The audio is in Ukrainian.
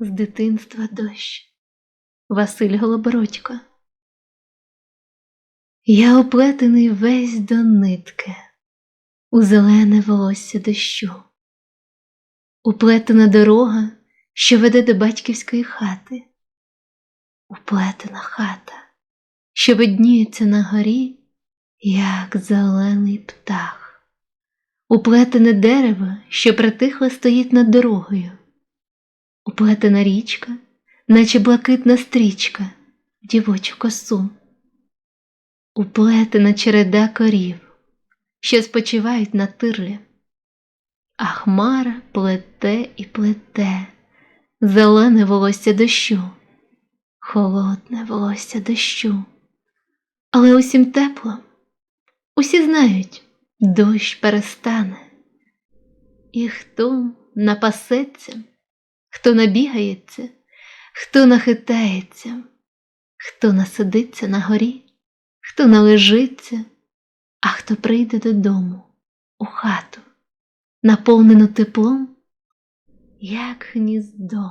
з дитинства дощ. Василь Голобородько. Я оплетений весь до нитки, у зелене волосся дощу. Уплетена дорога, що веде до батьківської хати. Уплетена хата, що видніється на горі, як зелений птах. Уплетене дерево, що притихло стоїть над дорогою. Уплетена річка, наче блакитна стрічка, в дівочу косу. Уплетена череда корів, що спочивають на тирлі. А хмара плете і плете, зелене волосся дощу, холодне волосся дощу. Але усім тепло, усі знають, дощ перестане. І хто напасеться, хто набігається, хто нахитається, хто насидиться на горі, хто належиться, а хто прийде додому у хату, наповнену теплом, як гніздо.